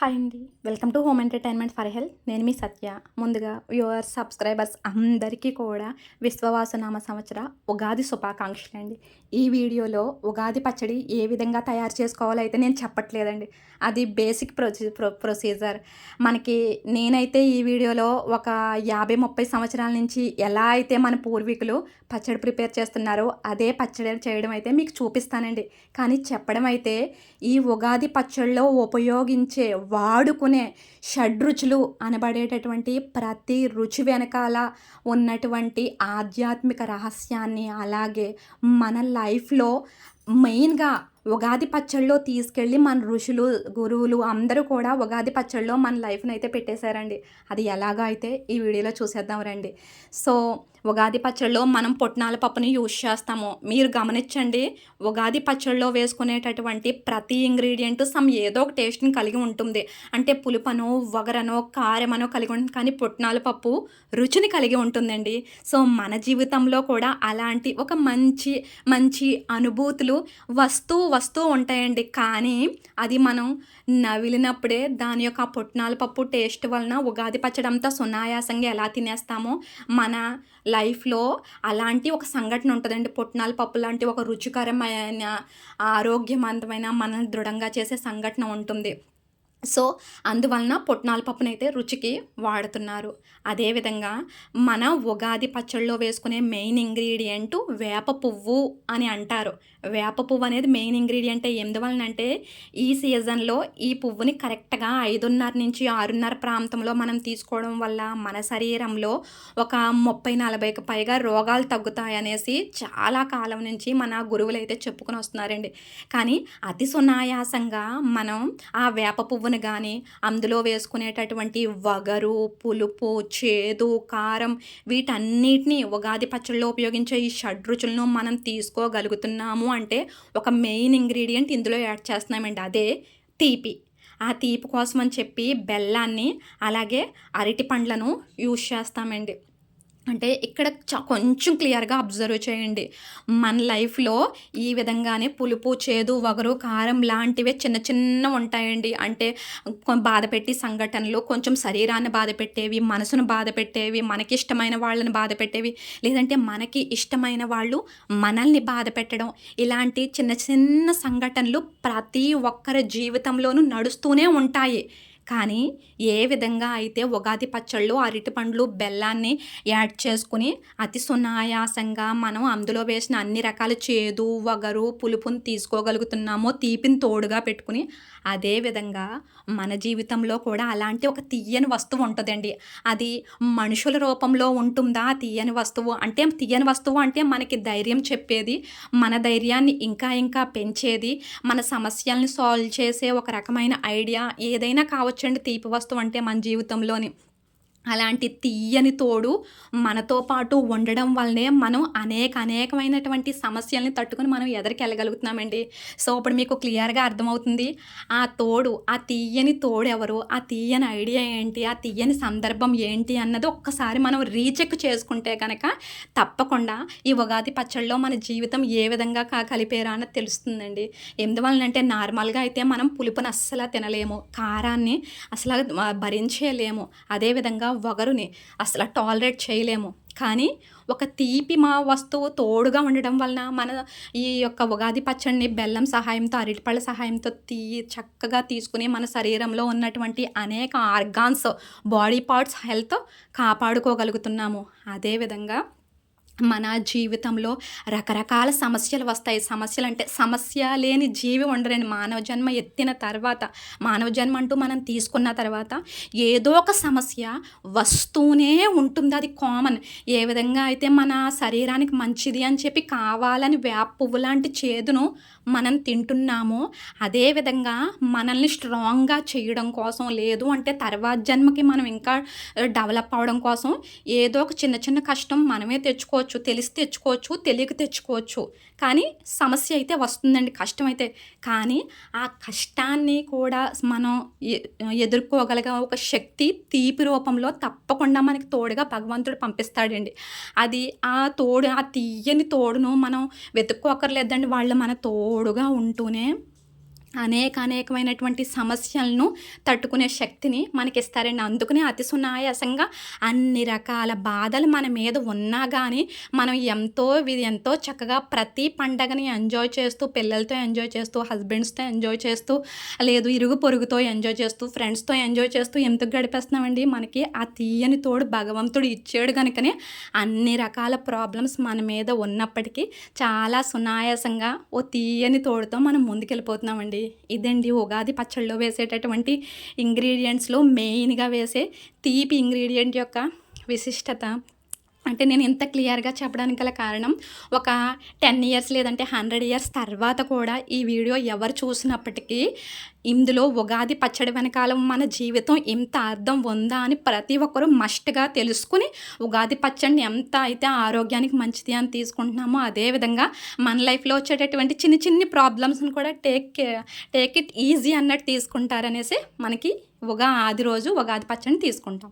Hi అండి. Welcome to home entertainment for health. నేను మీ సత్య. ముందుగా వ్యూవర్స్ సబ్స్క్రైబర్స్ అందరికీ కూడా విశ్వవాసనామ సంవత్సర ఉగాది శుభాకాంక్షలండి ఈ వీడియోలో ఉగాది పచ్చడి ఏ విధంగా తయారు చేసుకోవాలో అయితే నేను చెప్పట్లేదండి. అది బేసిక్ ప్రొసీ ప్రొసీజర్ మనకి నేనైతే ఈ వీడియోలో ఒక యాభై ముప్పై సంవత్సరాల నుంచి ఎలా అయితే మన పూర్వీకులు పచ్చడి ప్రిపేర్ చేస్తున్నారో అదే పచ్చడి చేయడం అయితే మీకు చూపిస్తానండి. కానీ చెప్పడం అయితే ఈ ఉగాది పచ్చడిలో ఉపయోగించే వాడుకునే షడ్రుచులు అనబడేటటువంటి ప్రతి రుచి వెనకాల ఉన్నటువంటి ఆధ్యాత్మిక రహస్యాన్ని అలాగే మన లైఫ్లో మెయిన్గా ఉగాది పచ్చళ్ళలో తీసుకెళ్ళి మన ఋషులు గురువులు అందరూ కూడా ఉగాది పచ్చళ్ళలో మన లైఫ్ని అయితే పెట్టేశారండి. అది ఎలాగో అయితే ఈ వీడియోలో చూసేద్దాం రండి. సో ఉగాది పచ్చళ్ళలో మనం పుట్నాల పప్పుని యూజ్ చేస్తాము. మీరు గమనించండి ఉగాది పచ్చళ్ళలో వేసుకునేటటువంటి ప్రతి ఇంగ్రీడియంట్ సమ్ ఏదో ఒక టేస్ట్ని కలిగి ఉంటుంది. అంటే పులుపనో వగరనో కారమనో కలిగి ఉంటుంది. కానీ పుట్నాల పప్పు రుచిని కలిగి ఉంటుందండి. సో మన జీవితంలో కూడా అలాంటి ఒక మంచి మంచి అనుభూతులు వస్తూ వస్తూ ఉంటాయండి. కానీ అది మనం నవిలినప్పుడే దాని యొక్క పుట్నాల పప్పు టేస్ట్ వలన ఉగాది పచ్చడి అంతా సునాయాసంగా ఎలా తినేస్తామో మన లైఫ్లో అలాంటి ఒక సంఘటన ఉంటుందండి. పుట్నాల పప్పు లాంటి ఒక రుచికరమైన ఆరోగ్యవంతమైన మనల్ని దృఢంగా చేసే సంఘటన ఉంటుంది. సో అందువలన పుట్నాల పప్పునైతే రుచికి వాడుతున్నారు. అదేవిధంగా మన ఉగాది పచ్చళ్ళలో వేసుకునే మెయిన్ ఇంగ్రీడియంట్ వేప పువ్వు అని అంటారు. వేప పువ్వు అనేది మెయిన్ ఇంగ్రీడియంట్ ఎందువలన అంటే ఈ సీజన్లో ఈ పువ్వుని కరెక్ట్గా ఐదున్నర నుంచి ఆరున్నర ప్రాంతంలో మనం తీసుకోవడం వల్ల మన శరీరంలో ఒక ముప్పై నలభైకి పైగా రోగాలు తగ్గుతాయనేసి చాలా కాలం నుంచి మన గురువులు అయితే చెప్పుకొని వస్తున్నారండి. కానీ అతి సునాయాసంగా మనం ఆ వేప పువ్వు పువ్వుని కానీ అందులో వేసుకునేటటువంటి వగరు పులుపు చేదు కారం వీటన్నిటిని ఉగాది పచ్చళ్ళలో ఉపయోగించే ఈ షడ్రుచులను మనం తీసుకోగలుగుతున్నాము అంటే ఒక మెయిన్ ఇంగ్రీడియంట్ ఇందులో యాడ్ చేస్తున్నామండి. అదే తీపి. ఆ తీపి కోసం అని చెప్పి బెల్లాన్ని అలాగే అరటి పండ్లను యూజ్ చేస్తామండి. అంటే ఇక్కడ కొంచెం క్లియర్గా అబ్జర్వ్ చేయండి. మన లైఫ్లో ఈ విధంగానే పులుపు చేదు వగరు కారం లాంటివే చిన్న చిన్న ఉంటాయండి. అంటే బాధ పెట్టి సంఘటనలు కొంచెం శరీరాన్ని బాధ పెట్టేవి మనసును బాధ పెట్టేవి మనకి ఇష్టమైన వాళ్ళని బాధ పెట్టేవి లేదంటే మనకి ఇష్టమైన వాళ్ళు మనల్ని బాధ పెట్టడం ఇలాంటి చిన్న చిన్న సంఘటనలు ప్రతి ఒక్కరి జీవితంలోనూ నడుస్తూనే ఉంటాయి. కానీ ఏ విధంగా అయితే ఉగాది పచ్చళ్ళు అరటి పండ్లు బెల్లాన్ని యాడ్ చేసుకుని అతి సునాయాసంగా మనం అందులో వేసిన అన్ని రకాల చేదు వగరు పులుపుని తీసుకోగలుగుతున్నామో తీపిని తోడుగా పెట్టుకుని అదేవిధంగా మన జీవితంలో కూడా అలాంటి ఒక తీయని వస్తువు ఉంటుందండి. అది మనుషుల రూపంలో ఉంటుందా? తీయని వస్తువు అంటే తీయని వస్తువు అంటే మనకి ధైర్యం చెప్పేది మన ధైర్యాన్ని ఇంకా ఇంకా పెంచేది మన సమస్యల్ని సాల్వ్ చేసే ఒక రకమైన ఐడియా ఏదైనా కావచ్చు. కావచ్చండి తీపి వస్తువు అంటే మన జీవితంలోని అలాంటి తీయని తోడు మనతో పాటు ఉండడం వల్లనే మనం అనేక అనేకమైనటువంటి సమస్యల్ని తట్టుకుని మనం ఎదరికెళ్ళగలుగుతున్నామండి సో ఇప్పుడు మీకు క్లియర్గా అర్థమవుతుంది ఆ తోడు ఆ తీయని తోడు ఎవరు ఆ తీయని ఐడియా ఏంటి ఆ తీయని సందర్భం ఏంటి అన్నది ఒక్కసారి మనం రీచెక్ చేసుకుంటే కనుక తప్పకుండా ఈ ఉగాది పచ్చళ్ళలో మన జీవితం ఏ విధంగా కా కలిపేరా అన్నది తెలుస్తుందండి. ఎందువలనంటే నార్మల్గా అయితే మనం పులుపుని అస్సలు తినలేము కారాన్ని అసలు భరించేయలేము. అదేవిధంగా వగరుని అసలు టాలరేట్ చేయలేము. కానీ ఒక తీపి మా వస్తువు తోడుగా ఉండడం వలన మన ఈ యొక్క ఉగాది పచ్చడిని బెల్లం సహాయంతో అరటిపళ్ళ సహాయంతో తీ చక్కగా తీసుకుని మన శరీరంలో ఉన్నటువంటి అనేక ఆర్గాన్స్ బాడీ పార్ట్స్ హెల్త్ కాపాడుకోగలుగుతున్నాము. అదేవిధంగా మన జీవితంలో రకరకాల సమస్యలు వస్తాయి. సమస్యలు అంటే సమస్య లేని జీవి ఉండరండి మానవ జన్మ ఎత్తిన తర్వాత మానవ జన్మ అంటూ మనం తీసుకున్న తర్వాత ఏదో ఒక సమస్య వస్తూనే ఉంటుంది. అది కామన్ ఏ విధంగా అయితే మన శరీరానికి మంచిది అని చెప్పి కావాలని వేప పువ్వు లాంటి చేదును మనం తింటున్నామో అదేవిధంగా మనల్ని స్ట్రాంగ్గా చేయడం కోసం లేదు అంటే తర్వాత జన్మకి మనం ఇంకా డెవలప్ అవడం కోసం ఏదో ఒక చిన్న చిన్న కష్టం మనమే తెచ్చుకోవచ్చు. తెలిసి తెచ్చుకోవచ్చు తెలియక తెచ్చుకోవచ్చు. కానీ సమస్య అయితే వస్తుందండి కష్టం అయితే కానీ ఆ కష్టాన్ని కూడా మనం ఎదుర్కోగలిగే ఒక శక్తి తీపి రూపంలో తప్పకుండా మనకి తోడుగా భగవంతుడు పంపిస్తాడండి. అది ఆ తోడు ఆ తీయని తోడును మనం వెతుక్కోకర్లేదండి వాళ్ళు మన తోడుగా ఉంటూనే అనేక అనేకమైనటువంటి సమస్యలను తట్టుకునే శక్తిని మనకి ఇస్తారండి అందుకనే అతి సునాయాసంగా అన్ని రకాల బాధలు మన మీద ఉన్నా కానీ మనం ఎంతో ఎంతో చక్కగా ప్రతి పండగని ఎంజాయ్ చేస్తూ పిల్లలతో ఎంజాయ్ చేస్తూ హస్బెండ్స్తో ఎంజాయ్ చేస్తూ లేదు ఇరుగు పొరుగుతో ఎంజాయ్ చేస్తూ ఫ్రెండ్స్తో ఎంజాయ్ చేస్తూ ఎందుకు గడిపేస్తున్నామండి? మనకి ఆ తీయని తోడు భగవంతుడు ఇచ్చాడు కనుకనే అన్ని రకాల ప్రాబ్లమ్స్ మన మీద ఉన్నప్పటికీ చాలా సునాయాసంగా ఓ తీయని తోడుతో మనం ముందుకెళ్ళిపోతున్నామండి. ఇదండి ఉగాది పచ్చళ్ళలో వేసేటటువంటి ఇంగ్రీడియంట్స్లో మెయిన్గా వేసే తీపి ఇంగ్రీడియంట్ యొక్క విశిష్టత అంటే నేను ఇంత క్లియర్గా చెప్పడానికి గల కారణం ఒక టెన్ ఇయర్స్ లేదంటే హండ్రెడ్ ఇయర్స్ తర్వాత కూడా ఈ వీడియో ఎవరు చూసినప్పటికీ ఇందులో ఉగాది పచ్చడి వెనకాల మన జీవితం ఎంత అర్థం ఉందా అని ప్రతి ఒక్కరూ మస్ట్గా తెలుసుకుని ఉగాది పచ్చడిని ఎంత అయితే ఆరోగ్యానికి మంచిది అని తీసుకుంటున్నామో అదేవిధంగా మన లైఫ్లో వచ్చేటటువంటి చిన్న చిన్ని ప్రాబ్లమ్స్ని కూడా టేక్ టేక్ ఇట్ ఈజీ అన్నట్టు తీసుకుంటారనేసి మనకి ఉగా ఆది రోజు ఉగాది పచ్చడిని తీసుకుంటాం.